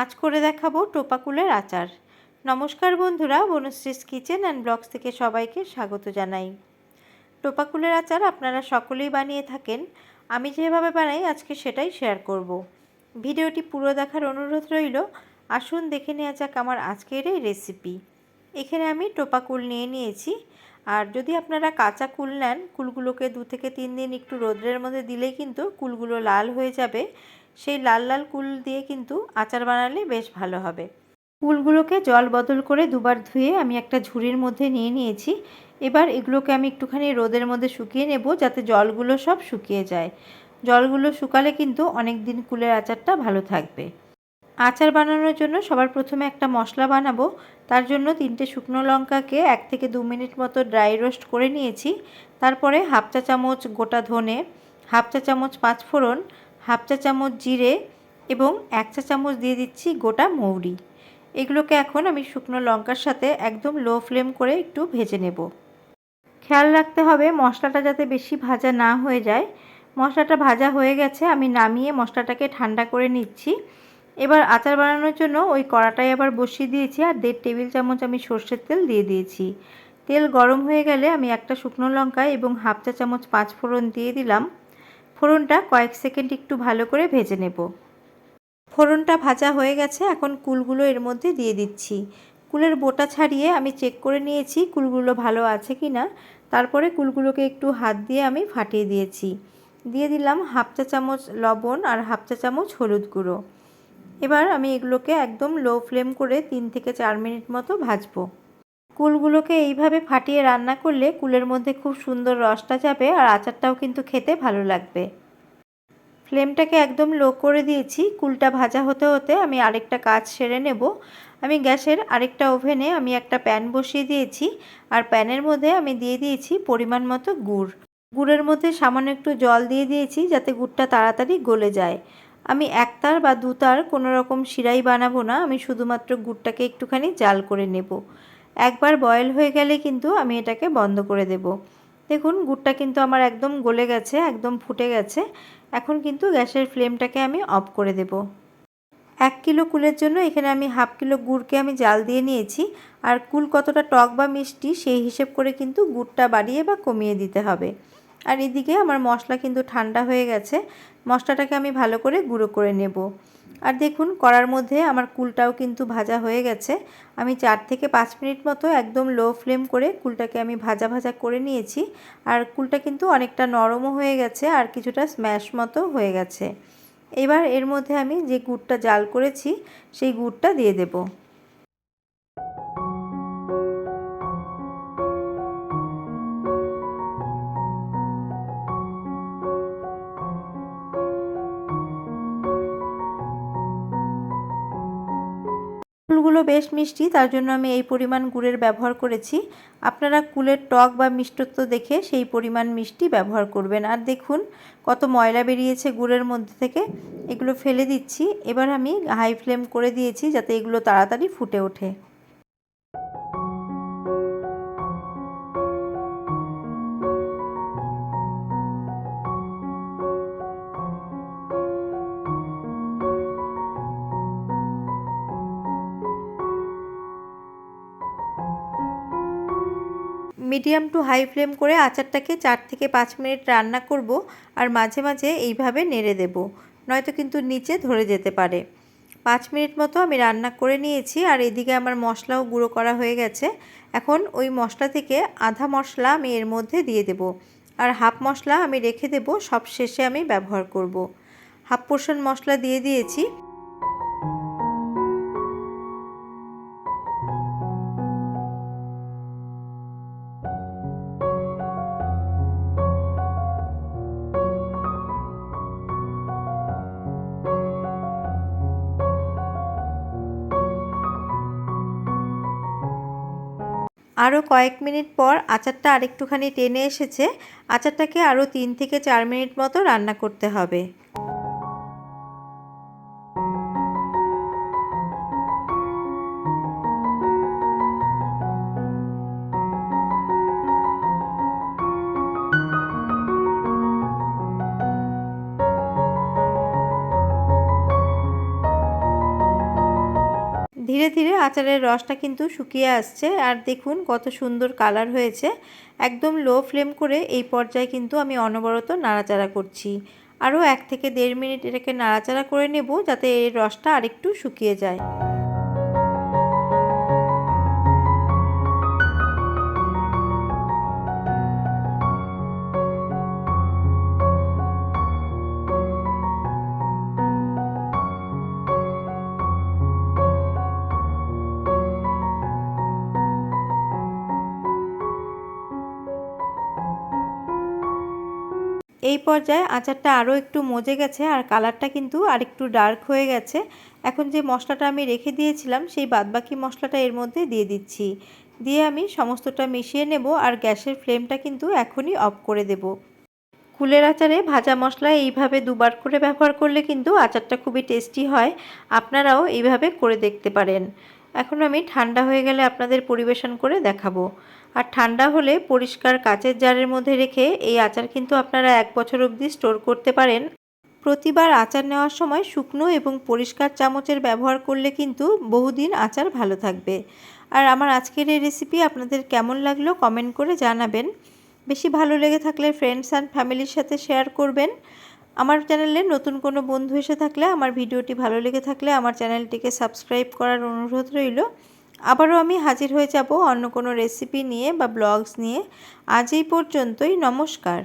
আজ করে দেখাবো টোপাকুলের আচার। নমস্কার বন্ধুরা, বনশ্রীস কিচেন অ্যান্ড ব্লগস থেকে সবাইকে স্বাগত জানাই। টোপাকুলের আচার আপনারা সকলেই বানিয়ে থাকেন, আমি যেভাবে বানাই আজকে সেটাই শেয়ার করব। ভিডিওটি পুরো দেখার অনুরোধ রইল, আসুন দেখে নেওয়া যাক আমার আজকের এই রেসিপি এখানে আমি টোপাকুল নিয়ে নিয়েছি, আর যদি আপনারা কাঁচা কুল নেন, কুলগুলোকে দু থেকে তিন দিন একটু রোদ্রের মধ্যে দিলেই কিন্তু কুলগুলো লাল হয়ে যাবে সেই লাল লাল কুল দিয়ে কিন্তু আচার বানালে বেশ ভালো হবে। কুলগুলোকে জল বদল করে দুবার ধুয়ে আমি একটা ঝুড়ির মধ্যে নিয়ে নিয়েছি। এবার এগুলোকে আমি একটুখানি রোদের মধ্যে শুকিয়ে নেব যাতে জলগুলো সব শুকিয়ে যায়। জলগুলো শুকালে কিন্তু অনেক দিন কুলের আচারটা ভালো থাকবে। আচার বানানোর জন্য সবার প্রথমে একটা মশলা বানাবো। তার জন্য তিনটে শুকনো লঙ্কাকে এক থেকে দু মিনিট মতো ড্রাই রোস্ট করে নিয়েছি। তারপরে হাফ চা চামচ গোটা ধনে, হাফ চা চামচ পাঁচফোড়ন হাফ চা চামচ জিরে এবং এক চা চামচ দিয়ে দিচ্ছি গোটা মৌরি। এগুলোকে এখন আমি শুকনো লঙ্কার সাথে একদম লো ফ্লেম করে একটু ভেজে নেব। খেয়াল রাখতে হবে মশলাটা যাতে বেশি ভাজা না হয়ে যায়। মশলাটা ভাজা হয়ে গেছে, আমি নামিয়ে মশলাটাকে ঠান্ডা করে নিচ্ছি। এবার আচার বানানোর জন্য ওই কড়াটাই আবার বসিয়ে দিয়েছি আর দেড় টেবিল চামচ আমি সর্ষের তেল দিয়ে দিয়েছি। তেল গরম হয়ে গেলে আমি একটা শুকনো লঙ্কা এবং হাফ চা চামচ পাঁচ ফোড়ন দিয়ে দিলাম। ফোড়নটা কয়েক সেকেন্ড একটু ভালো করে ভেজে নেব। ফোড়নটা ভাজা হয়ে গেছে, এখন কুলগুলো এর মধ্যে দিয়ে দিচ্ছি। কুলের বোটা ছাড়িয়ে আমি চেক করে নিয়েছি কুলগুলো ভালো আছে কি না। তারপরে কুলগুলোকে একটু হাত দিয়ে আমি ফাটিয়ে দিয়েছি। দিয়ে দিলাম হাফ চা চামচ লবণ আর হাফ চা চামচ হলুদ গুঁড়ো। এবার আমি এগুলোকে একদম লো ফ্লেম করে তিন থেকে চার মিনিট মতো ভাজবো। কুলগুলোকে এইভাবে ফাটিয়ে রান্না করলে কুলের মধ্যে খুব সুন্দর রসটা যাবে আর আচারটাও কিন্তু খেতে ভালো লাগবে। ফ্লেমটাকে একদম লো করে দিয়েছি। কুলটা ভাজা হতে হতে আমি আরেকটা কাজ সেরে নেব। আমি গ্যাসের আরেকটা ওভেনে আমি একটা প্যান বসিয়ে দিয়েছি আর প্যানের মধ্যে আমি দিয়ে দিয়েছি পরিমাণ মতো গুড়। গুড়ের মধ্যে সামান্য একটু জল দিয়ে দিয়েছি যাতে গুড়টা তাড়াতাড়ি গলে যায়। আমি একতার বা দুতার কোনো রকম শিরাই বানাবো না। আমি শুধুমাত্র গুড়টাকে একটুখানি জাল করে নেব। একবার বয়েল হয়ে গেলে কিন্তু আমি এটাকে বন্ধ করে দেব। দেখুন, গুড়টা কিন্তু আমার একদম গলে গেছে, একদম ফুটে গেছে। এখন কিন্তু গ্যাসের ফ্লেমটাকে আমি অফ করে দেব। এক কিলো কুলের জন্য এখানে আমি হাফ কিলো গুড়কে আমি জাল দিয়ে নিয়েছি। আর কুল কতটা টক বা মিষ্টি সেই হিসেব করে কিন্তু গুড়টা বাড়িয়ে বা কমিয়ে দিতে হবে। আর এদিকে আমার মশলা কিন্তু ঠান্ডা হয়ে গেছে। মশলাটাকে আমি ভালো করে গুঁড়ো করে নেব। আর দেখুন, কড়ার মধ্যে আমার কুলটাও কিন্তু ভাজা হয়ে গেছে। আমি চার থেকে পাঁচ মিনিট মতো একদম লো ফ্লেম করে কুলটাকে আমি ভাজা ভাজা করে নিয়েছি। আর কুলটা কিন্তু অনেকটা নরমও হয়ে গেছে আর কিছুটা স্ম্যাশ মতো হয়ে গেছে। এবার এর মধ্যে আমি যে গুড়টা জাল করেছি, সেই গুড়টা দিয়ে দেবো। ফুলগুলো বেশ মিষ্টি, তার জন্য আমি এই পরিমাণ গুড়ের ব্যবহার করেছি। আপনারা কুলের টক বা মিষ্টত্ব দেখে সেই পরিমাণ মিষ্টি ব্যবহার করবেন। আর দেখুন, কত ময়লা বেরিয়েছে গুড়ের মধ্যে থেকে। এগুলো ফেলে দিচ্ছি। এবার আমি হাই ফ্লেম করে দিয়েছি যাতে এগুলো তাড়াতাড়ি ফুটে ওঠে। মিডিয়াম টু হাই ফ্লেম করে আচারটাকে চার থেকে পাঁচ মিনিট রান্না করব আর মাঝে মাঝে এইভাবে নেড়ে দেব, নয়তো কিন্তু নিচে ধরে যেতে পারে। পাঁচ মিনিট মতো আমি রান্না করে নিয়েছি আর এদিকে আমার মশলাও গুঁড়ো করা হয়ে গেছে। এখন ওই মশলা থেকে আধা মশলা আমি এর মধ্যে দিয়ে দেব আর হাফ মশলা আমি রেখে দেব সব শেষে আমি ব্যবহার করব। হাফ পোর্শন মশলা দিয়ে দিয়েছি। আরও কয়েক মিনিট পর আচারটা আরেকটুখানি টেনে এসেছে। আচারটাকে আরও তিন থেকে চার মিনিট মতো রান্না করতে হবে। ধীরে ধীরে আচারের রসটা কিন্তু শুকিয়ে আসছে আর দেখুন কত সুন্দর কালার হয়েছে। একদম লো ফ্লেম করে এই পর্যায়ে কিন্তু আমি অনবরত নাড়াচাড়া করছি। আরও এক থেকে দেড় মিনিট এটাকে নাড়াচাড়া করে নেব যাতে এর রসটা আরেকটু শুকিয়ে যায়। এই পর্যায়ে আচারটা আরও একটু মজে গেছে আর কালারটা কিন্তু আরেকটু ডার্ক হয়ে গেছে। এখন যে মশলাটা আমি রেখে দিয়েছিলাম, সেই বাদবাকি মশলাটা এর মধ্যে দিয়ে দিচ্ছি। দিয়ে আমি সমস্তটা মিশিয়ে নেব আর গ্যাসের ফ্লেমটা কিন্তু এখনই অফ করে দেব। কুলের আচারে ভাজা মশলা এইভাবে দুবার করে ব্যবহার করলে কিন্তু আচারটা খুবই টেস্টি হয়। আপনারাও এইভাবে করে দেখতে পারেন। এখন আমি ঠান্ডা হয়ে গেলে আপনাদের পরিবেশন করে দেখাবো। আর ঠান্ডা হলে পরিষ্কার কাচের জারের মধ্যে রেখে এই আচার কিন্তু আপনারা এক বছর অবধি স্টোর করতে পারেন। প্রতিবার আচার নেওয়ার সময় শুকনো এবং পরিষ্কার চামচের ব্যবহার করলে কিন্তু বহুদিন আচার ভালো থাকবে। আর আমার আজকের এই রেসিপি আপনাদের কেমন লাগল কমেন্ট করে জানাবেন। বেশি ভালো লেগে থাকলে ফ্রেন্ডস অ্যান্ড ফ্যামিলির সাথে শেয়ার করবেন। আমার চ্যানেলে নতুন কোনো বন্ধু এসে থাকলে, আমার ভিডিওটি ভালো লেগে থাকলে আমার চ্যানেলটিকে সাবস্ক্রাইব করার অনুরোধ রইল। আবারও আমি হাজির হয়ে যাব অন্য কোনো রেসিপি নিয়ে বা ব্লগস নিয়ে। আজ এই পর্যন্তই, নমস্কার।